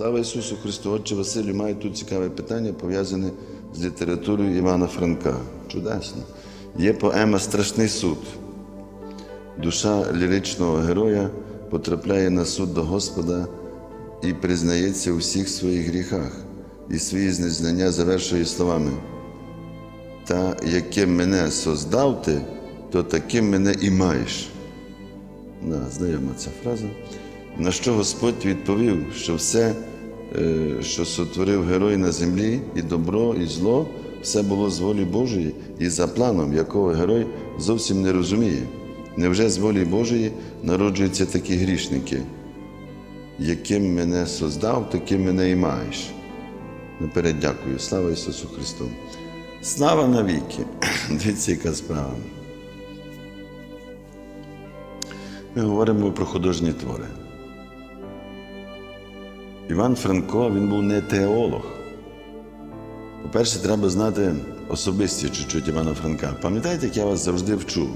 Слава Ісусу Христу! Отче Василю має тут цікаве питання, пов'язане з літературою Івана Франка. Чудесно. Є поема Страшний суд. Душа ліричного героя потрапляє на суд до Господа і признається у всіх своїх гріхах, і свої незнання завершує словами. Та яким мене создав ти, то таким мене і маєш. Да, знайома ця фраза. На що Господь відповів, що все, е, що сотворив герой на землі, і добро, і зло, все було з волі Божої і за планом, якого герой зовсім не розуміє. Невже з волі Божої народжуються такі грішники? Яким мене создав, таким мене і маєш. Наперед дякую. Слава Ісусу Христу. Слава навіки! Дивіться, яка справа. Ми говоримо про художні твори. Іван Франко він був не теолог. По-перше, треба знати особисті чуть-чуть Івана Франка. Пам'ятаєте, як я вас завжди вчу?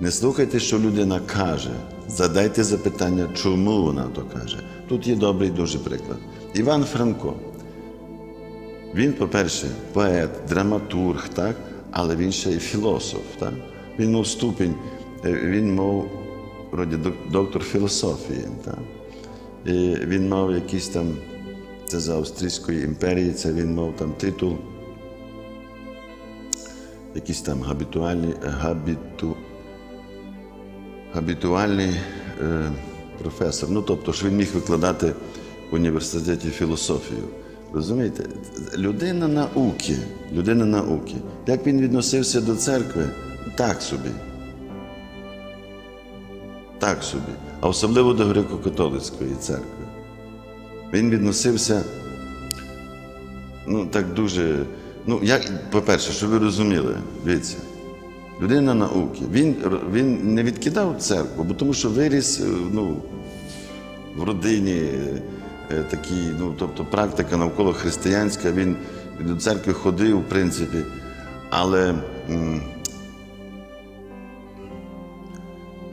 Не слухайте, що людина каже. Задайте запитання, чому вона то каже. Тут є добрий дуже приклад. Іван Франко. Він, по-перше, поет, драматург, так? але він ще й філософ. Так? Він мав ступінь, е, він мав вроді доктор філософії. Так? І він мав якийсь там, це за Австрійської імперії, це він мав там титул, якийсь там габітуальний, габіту, габітуальний е, професор. Ну, тобто, що він міг викладати в університеті філософію. Розумієте? Людина науки, людина науки. Як він відносився до церкви? Так собі. Так собі. А особливо до греко-католицької церкви. Він відносився, ну, так дуже. Ну, як, по-перше, щоб ви розуміли, дивіться, людина науки. Він, він не відкидав церкву, бо тому що виріс е, ну, в родині е, такій, ну, тобто практика навколо християнська, він до церкви ходив, в принципі, але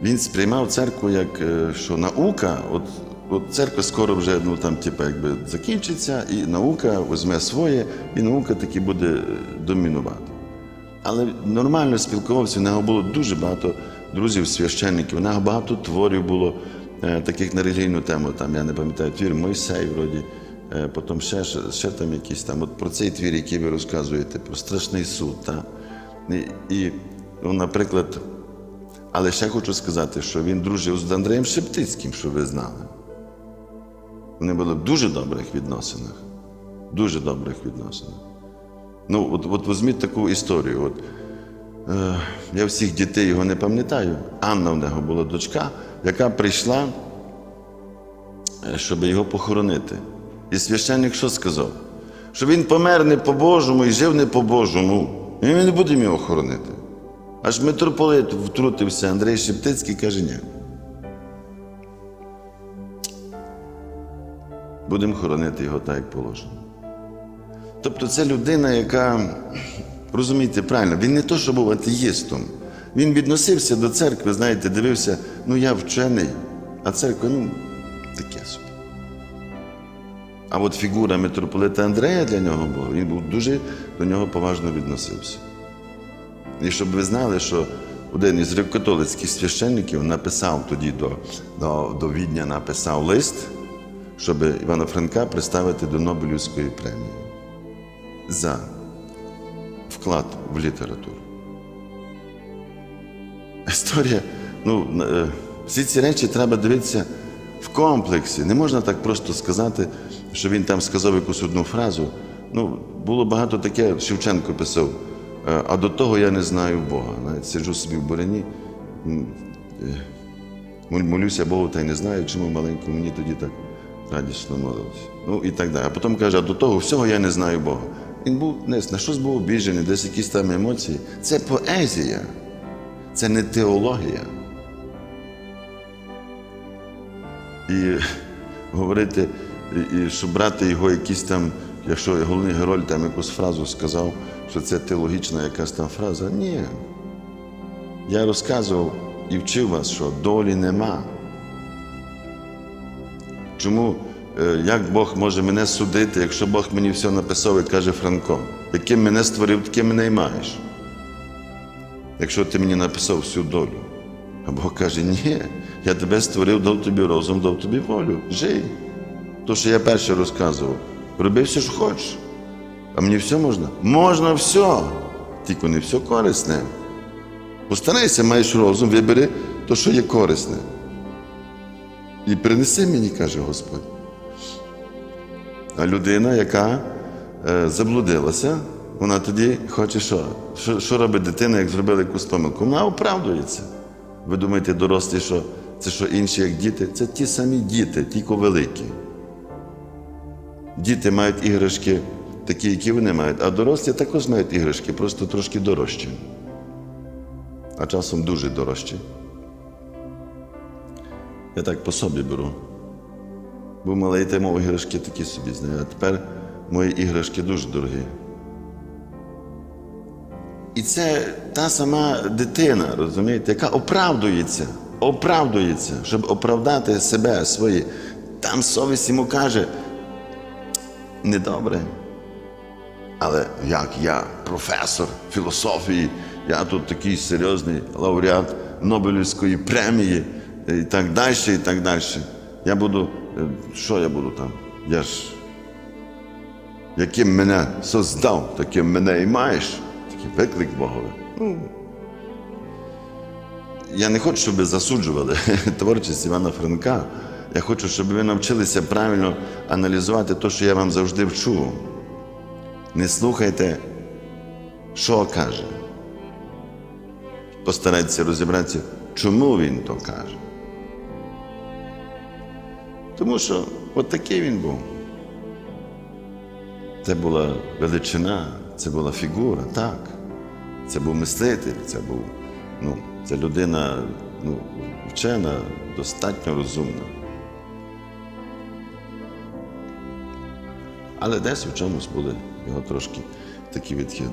він сприймав церкву як е, що наука, от, от церква скоро вже ну, там, типу, якби закінчиться, і наука візьме своє, і наука таки буде е, домінувати. Але нормально спілкувався, в нього було дуже багато друзів, священників, у нього багато творів було е, таких на релігійну тему. Там, я не пам'ятаю, твір Мойсей, вроді, потім ще, ще там якісь там. От про цей твір, який ви розказуєте, про страшний суд. Та? І, і ну, наприклад, але ще хочу сказати, що він дружив з Андреєм Шептицьким, що ви знали. Вони були в дуже добрих відносинах. Дуже добрих відносинах. Ну, от, от візьміть таку історію. От, е, я всіх дітей його не пам'ятаю. Анна в нього була дочка, яка прийшла, е, щоб його похоронити. І священник що сказав? Що він помер не по-божому і жив не по-божому. І ми не будемо його хоронити. Аж митрополит втрутився, Андрій Шептицький каже, ні. Будемо хоронити його так, як положено. Тобто це людина, яка, розумієте, правильно, він не то, що був атеїстом. Він відносився до церкви, знаєте, дивився, ну я вчений, а церква, ну, таке собі. А от фігура митрополита Андрея для нього була, він був дуже до нього поважно відносився. І щоб ви знали, що один із греко-католицьких священників написав тоді до, до, до Відня написав лист, щоб Івана Франка представити до Нобелівської премії за вклад в літературу. Історія, ну, е, всі ці речі треба дивитися в комплексі. Не можна так просто сказати, що він там сказав якусь одну фразу. Ну, було багато таке, Шевченко писав, а до того я не знаю Бога. Навіть сиджу собі в буряні, м, е, молюся Богу та й не знаю, чому маленькому мені тоді так радісно молилися. Ну і так далі. А потім каже, а до того всього я не знаю Бога. Він був не на щось був обіжений, десь якісь там емоції. Це поезія, це не теологія. І говорити, і, і щоб брати його якісь там, якщо головний герой там якусь фразу сказав, що це теологічна якась там фраза. Ні. Я розказував і вчив вас, що долі нема. Чому е, як Бог може мене судити, якщо Бог мені все написав і каже Франко, яким мене створив, таким мене і маєш. Якщо ти мені написав всю долю. А Бог каже, ні, я тебе створив, дав тобі розум, дав тобі волю. Жий. То, що я перше розказував, роби все, що хочеш. А мені все можна? Можна все, тільки не все корисне. Постарайся, маєш розум, вибери те, що є корисне. І принеси мені, каже Господь. А людина, яка е, заблудилася, вона тоді хоче що? що? Що робить дитина, як зробила якусь помилку? Вона оправдується. Ви думаєте, дорослі, що це що інші, як діти? Це ті самі діти, тільки великі. Діти мають іграшки такі, які вони мають, а дорослі також мають іграшки, просто трошки дорожчі. А часом дуже дорожчі. Я так по собі беру. Був малий, й іграшки такі собі знаю. А тепер мої іграшки дуже дорогі. І це та сама дитина, розумієте, яка оправдується, оправдується, щоб оправдати себе, свої. Там совість йому каже, недобре. Але як я, професор філософії, я тут такий серйозний лауреат Нобелівської премії і так далі, і так далі. Я буду, е, що я буду там? Я ж, яким мене создав, таким мене і маєш. Такий виклик Богові. Ну, я не хочу, щоб засуджували творчість Івана Франка. Я хочу, щоб ви навчилися правильно аналізувати те, що я вам завжди вчу. Не слухайте, що каже. Постарайтеся розібратися, чому він то каже. Тому що от такий він був. Це була величина, це була фігура, так. Це був мислитель, це був, ну, це людина ну, вчена, достатньо розумна. Але десь у чомусь були його трошки такі відхили.